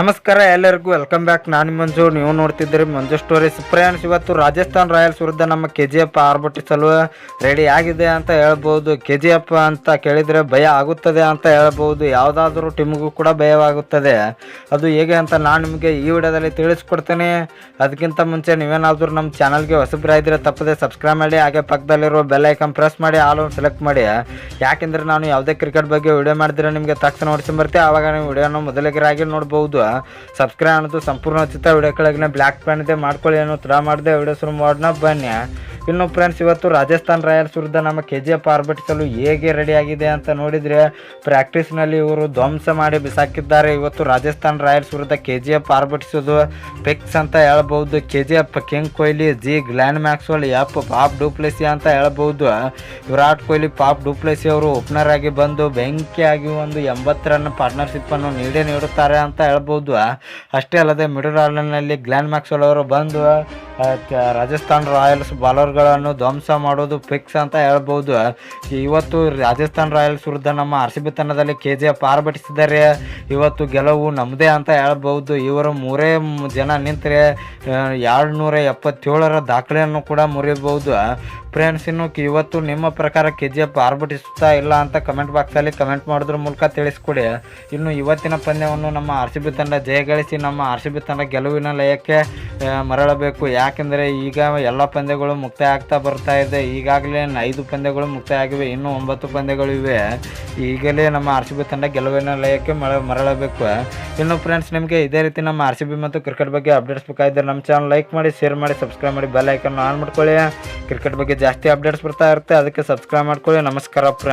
ನಮಸ್ಕಾರ ಎಲ್ಲರಿಗೂ welcome back ನಾನು ಮಂಜು, ನೀವು ನೋಡ್ತಿದ್ದೀರಿ ಮಂಜು ಸ್ಟೋರೀಸ್ ಫ್ರೆಂಡ್ಸ್ ಇವತ್ತು ರಾಜಸ್ಥಾನ್ ರಾಯಲ್ಸ್ ವಿರುದ್ಧ ನಮ್ಮ ಕೆ ಜಿ ಎಫ್ ಆರ್ಭಟಿಸಲು ರೆಡಿ ಆಗಿದೆ ಅಂತ ಹೇಳ್ಬೋದು. ಕೆ ಜಿ ಎಫ್ ಅಂತ ಕೇಳಿದರೆ ಭಯ ಆಗುತ್ತದೆ ಅಂತ ಹೇಳ್ಬೋದು. ಯಾವುದಾದ್ರೂ ಟೀಮ್ಗೂ ಕೂಡ ಭಯವಾಗುತ್ತದೆ. ಅದು ಹೇಗೆ ಅಂತ ನಾನು ನಿಮಗೆ ಈ ವಿಡಿಯೋದಲ್ಲಿ ತಿಳಿಸ್ಕೊಡ್ತೇನೆ. ಅದಕ್ಕಿಂತ ಮುಂಚೆ ನೀವೇನಾದರೂ ನಮ್ಮ ಚಾನಲ್ಗೆ ಹೊಸಬ್ರಾಗಿದ್ದರೆ ತಪ್ಪದೆ ಸಬ್ಸ್ಕ್ರೈಬ್ ಮಾಡಿ, ಹಾಗೆ ಪಕ್ಕದಲ್ಲಿರುವ ಬೆಲ್ ಐಕನ್ ಪ್ರೆಸ್ ಮಾಡಿ ಆಲ್ ಸೆಲೆಕ್ಟ್ ಮಾಡಿ. ಯಾಕೆಂದರೆ ನಾನು ಯಾವುದೇ ಕ್ರಿಕೆಟ್ ಬಗ್ಗೆ ವಿಡಿಯೋ ಮಾಡಿದ್ರೆ ನಿಮಗೆ ತಕ್ಷಣ ನೋಡ್ಕೊಂಬರ್ತೀವಿ ಆವಾಗ ನೀವು ವಿಡಿಯೋನ ಮೊದಲಿಗರಾಗಿ ನೋಡ್ಬೋದು. ಸಬ್ಸ್ಕ್ರೈಬ್ ಅನ್ನೋದು ಸಂಪೂರ್ಣ ಚಿತ್ರ. ವಿಡಿಯೋ ಕೆಳಗಿನ ಬ್ಲ್ಯಾಕ್ ಇದೆ. ಮಾಡ್ಕೊಳ್ಳಿ ಏನೋ ತರ ಮಾಡಿದೆ. ವಿಡಿಯೋ ಶುರು ಮಾಡೋಣ. ಬನ್ನಿ. ಇನ್ನು ಫ್ರೆಂಡ್ಸ್ ಇವತ್ತು ರಾಜಸ್ಥಾನ್ ರಾಯಲ್ಸ್ ವಿರುದ್ಧ ನಮ್ಮ ಕೆ ಜಿ ಎಫ್ ಆರ್ಭಟಿಸಲು ಹೇಗೆ ರೆಡಿಯಾಗಿದೆ ಅಂತ ನೋಡಿದರೆ ಪ್ರಾಕ್ಟೀಸ್ನಲ್ಲಿ ಇವರು ಧ್ವಂಸ ಮಾಡಿ ಬಿಸಾಕಿದ್ದಾರೆ. ಇವತ್ತು ರಾಜಸ್ಥಾನ್ ರಾಯಲ್ಸ್ ವಿರುದ್ಧ ಕೆ ಜಿ ಎಫ್ ಆರ್ಭಟಿಸೋದು ಪೆಕ್ಸ್ ಅಂತ ಹೇಳ್ಬೋದು K G F king Kohli G Glenn Maxwell F Faf du Plessis ಅಂತ ಹೇಳ್ಬೋದು Virat Kohli Faf du Plessis ಅವರು ಓಪನರ್ ಆಗಿ ಬಂದು ಬೆಂಕಿಯಾಗಿ ಒಂದು ಎಂಬತ್ತು ರನ್ ಪಾರ್ಟ್ನರ್ಶಿಪ್ಪನ್ನು ನೀಡೇ ನೀಡುತ್ತಾರೆ ಅಂತ ಹೇಳ್ಬೋದು ಅಷ್ಟೇ ಅಲ್ಲದೆ ಮಿಡಲ್ ಆರ್ಡರ್ನಲ್ಲಿ ಗ್ಲ್ಯಾಂಡ್ ಮ್ಯಾಕ್ಸ್ವೆಲ್ ಅವರು ಬಂದು ರಾಜಸ್ಥಾನ್ ರಾಯಲ್ಸ್ ಬಾಲರ್ಗಳನ್ನು ಧ್ವಂಸ ಮಾಡೋದು ಫಿಕ್ಸ್ ಅಂತ ಹೇಳ್ಬೋದು. ಇವತ್ತು ರಾಜಸ್ಥಾನ್ ರಾಯಲ್ಸ್ ವಿರುದ್ಧ ನಮ್ಮ ಆರ್ ಸಿ ಬಿ ತಂಡದಲ್ಲಿ ಕೆ ಜಿ ಎಫ್ ಆರ್ಭಟಿಸಿದ್ದಾರೆ. ಇವತ್ತು ಗೆಲುವು ನಮ್ಮದೇ ಅಂತ ಹೇಳ್ಬೋದು. ಇವರು ಮೂರೇ ಜನ ನಿಂತರೆ ಎರಡು ನೂರ ಎಪ್ಪತ್ತೇಳರ ದಾಖಲೆಯನ್ನು ಕೂಡ ಮುರಿಯಬಹುದು. ಫ್ರೆಂಡ್ಸ್ ಇನ್ನು ಇವತ್ತು ನಿಮ್ಮ ಪ್ರಕಾರ ಕೆ ಜಿ ಎಫ್ ಆರ್ಭಟಿಸುತ್ತಾ ಇಲ್ಲ ಅಂತ ಕಮೆಂಟ್ ಬಾಕ್ಸಲ್ಲಿ ಕಮೆಂಟ್ ಮಾಡೋದ್ರ ಮೂಲಕ ತಿಳಿಸ್ಕೊಡಿ. ಇನ್ನು ಇವತ್ತಿನ ಪಂದ್ಯವನ್ನು ನಮ್ಮ ಆರ್ ಸಿ ಬಿ ತಂಡ ಜಯಗಳಿಸಿ ನಮ್ಮ ಆರ್ ಸಿ ಬಿ ತಂಡ ಗೆಲುವಿನ ಲಯಕ್ಕೆ ಮರಳಬೇಕು. ಯಾಕೆಂದರೆ ಈಗ ಎಲ್ಲ ಪಂದ್ಯಗಳು ಮುಕ್ತಾಯ ಆಗ್ತಾ ಬರ್ತಾ ಇದೆ. ಈಗಾಗಲೇ ಐದು ಪಂದ್ಯಗಳು ಮುಕ್ತಾಯ ಆಗಿವೆ. ಇನ್ನೂ ಒಂಬತ್ತು ಪಂದ್ಯಗಳು ಇವೆ. ಈಗಲೇ ನಮ್ಮ ಆರ್ ಸಿ ಬಿ ತಂಡ ಗೆಲುವಿನ ಲಯಕ್ಕೆ ಮರ, ಮರಳಬೇಕು. ಇನ್ನು ಫ್ರೆಂಡ್ಸ್ ನಿಮಗೆ ಇದೇ ರೀತಿ ನಮ್ಮ ಆರ್ ಸಿ ಬಿ ಮತ್ತು ಕ್ರಿಕೆಟ್ ಬಗ್ಗೆ ಅಪ್ಡೇಟ್ಸ್ ಬೇಕಾಗಿದ್ದರೆ ನಮ್ಮ ಚಾನಲ್ ಲೈಕ್ ಮಾಡಿ ಶೇರ್ ಮಾಡಿ ಸಬ್ಸ್ಕ್ರೈಬ್ ಮಾಡಿ ಬೆಲ್ ಐಕನ್ ಆನ್ ಮಾಡ್ಕೊಳ್ಳಿ. ಕ್ರಿಕೆಟ್ ಬಗ್ಗೆ ಜಾಸ್ತಿ ಅಪ್ಡೇಟ್ಸ್ ಬರ್ತಾ ಇರುತ್ತೆ. ಅದಕ್ಕೆ ಸಬ್ಸ್ಕ್ರೈಬ್ ಮಾಡ್ಕೊಳ್ಳಿ. ನಮಸ್ಕಾರ ಫ್ರೆಂಡ್ಸ್